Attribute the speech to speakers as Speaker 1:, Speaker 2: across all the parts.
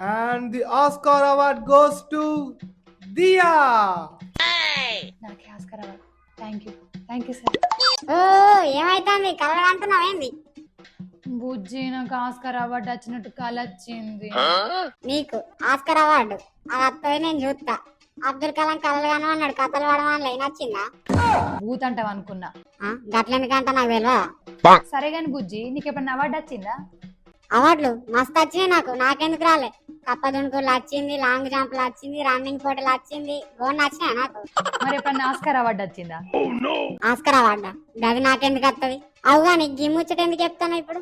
Speaker 1: And the Oscar award goes to Dia.
Speaker 2: నాకు Oscar award thank you thank you sir
Speaker 3: ఓ ఏమైతుంది? Colour అంటున్నావేంది
Speaker 2: బుజ్జి నాకు Oscar award వచ్చినట్టు కళ వచ్చింది
Speaker 3: నీకు ఆస్కర్ అవార్డు అది వస్తుంది నేను చూస్తా అబ్దుల్ కలాం కలలు అన్నాడు. కథలు పడమని నచ్చిందా
Speaker 2: బూత్ అంటావు అనుకున్నా.
Speaker 3: గట్లెందుకంటే నాకు తెలియదా
Speaker 2: సరే గాని బుజ్జి నీకు ఎప్పుడన్నా అవార్డు వచ్చిందా
Speaker 3: అవార్డులు మస్తు వచ్చినాయి నాకు. నాకెందుకు రాలే? కప్ప దుణుకులు వచ్చింది లాంగ్ జంప్లు వచ్చింది రన్నింగ్ పోటీలు వచ్చింది గోన్ వచ్చినాయి నాకు?
Speaker 2: మరి ఎప్పుడన్నా ఆస్కర్ అవార్డు వచ్చిందా?
Speaker 3: ఆస్కర్ అవార్డా అది నాకెందుకు వస్తుంది అవు కానీ గీ ముచ్చట ఎందుకు చెప్తాను ఇప్పుడు?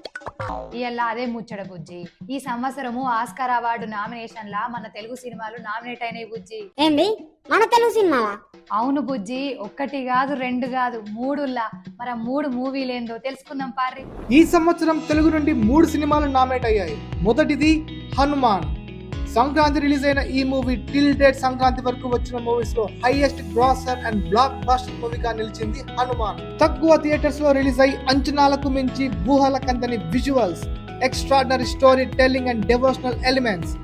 Speaker 2: ఇవాళ అదే ముచ్చట బుజ్జి. ఈ సంవత్సరము ఆస్కార్ అవార్డు నామినేషన్ లా మన తెలుగు సినిమాలు నామినేట్ అయినాయి బుజ్జి.
Speaker 3: ఏంది? మన తెలుగు సినిమాలా?
Speaker 2: అవును బుజ్జి. ఒక్కటి కాదు రెండు కాదు మూడులా మరి మూడు మూవీలేందో తెలుసుకుందాం పారి
Speaker 1: ఈ సంవత్సరం తెలుగు నుండి మూడు సినిమాలు నామినేట్ అయ్యాయి. మొదటిది హనుమాన్. సంక్రాంతి రిలీజ్ అయిన ఈ మూవీ టిల్ డేట్ సంక్రాంతి వరకు వచ్చిన మూవీస్లో highest grosser and blockbuster మూవీగా నిలిచింది హనుమాన్. తక్కువ థియేటర్స్లో రిలీజ్ అయి అంచనాలకు మించి ఊహల కందని visuals extraordinary story telling and devotional elements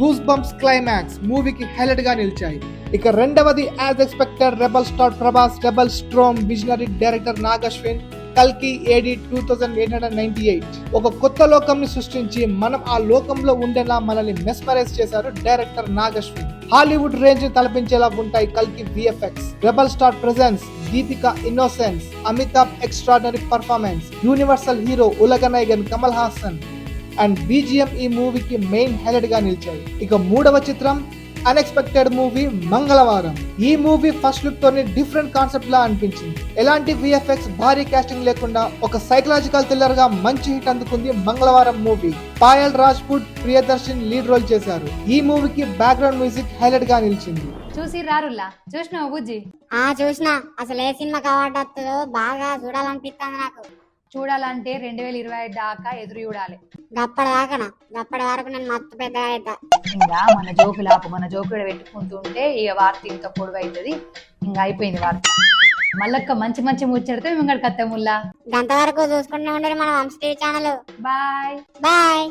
Speaker 1: goose bumps climax మూవీకి హైలైట్గా నిలిచాయి. ఇక రెండవది as expected rebel star Prabhas rebel storm visionary director Nag Ashwin కల్కి AD two thousand eight hundred ninety eight ఒక కొత్త లోకంని సృష్టించి మనం ఆ లోకంలో ఉండేలా మనల్ని మెస్మరైజ్ చేశారు డైరెక్టర్ నాగశ్విన్. హాలీవుడ్ రేంజ్ తలపించేలా ఉంటాయి కల్కి VFX rebel star presence Deepika innocence Amitabh extraordinary performance universal hero Ulaganayagan Kamal Haasan and BGM ఈ మూవీకి మెయిన్ హైలైట్గా నిలిచాయి ఇక మూడవ చిత్రం అన్ఎక్స్పెక్టెడ్ మూవీ మంగళవారం. ఈ మూవీ ఫస్ట్ లుక్ తోని డిఫరెంట్ కాన్సెప్ట్ లా అనిపించింది. ఎలాంటి విఎఫ్ఎక్స్ భారీ కాస్టింగ్ లేకుండా ఒక సైకలాజికల్ థ్రిల్లర్గా మంచి హిట్ అందుకుంది Mangalavaram movie Payal Rajput Priyadarshan lead role చేశారు. ఈ మూవీకి బ్యాక్గ్రౌండ్ మ్యూజిక్ హైలైట్గా నిలిచింది.
Speaker 2: చూసి రారుల్లా. చూసినావు బుజ్జి?
Speaker 3: ఆ చూసినా. అసలు ఏ అవార్డు వస్తుందో బాగా చూడాలనిపిస్తుంది నాకు.
Speaker 2: చూడాలంటే రెండు వేల ఇరవై ఐదు దాకా ఎదురు చూడాలి.
Speaker 3: దాకానా వరకు నేను పెద్దగా అవుతా
Speaker 2: ఇంకా మన మన జోకుడు పెట్టుకుంటుంటే ఇక వార్త ఇంత పొడుగు అవుతుంది ఇంకా అయిపోయింది వార్త. మళ్ళొక్క మంచి మంచి ముచ్చడితే మేము కత్తముల్లా
Speaker 3: గంత వరకు చూసుకుంటూ ఉండరు మన వంశ ఛానల్.
Speaker 2: బాయ్.
Speaker 3: బాయ్.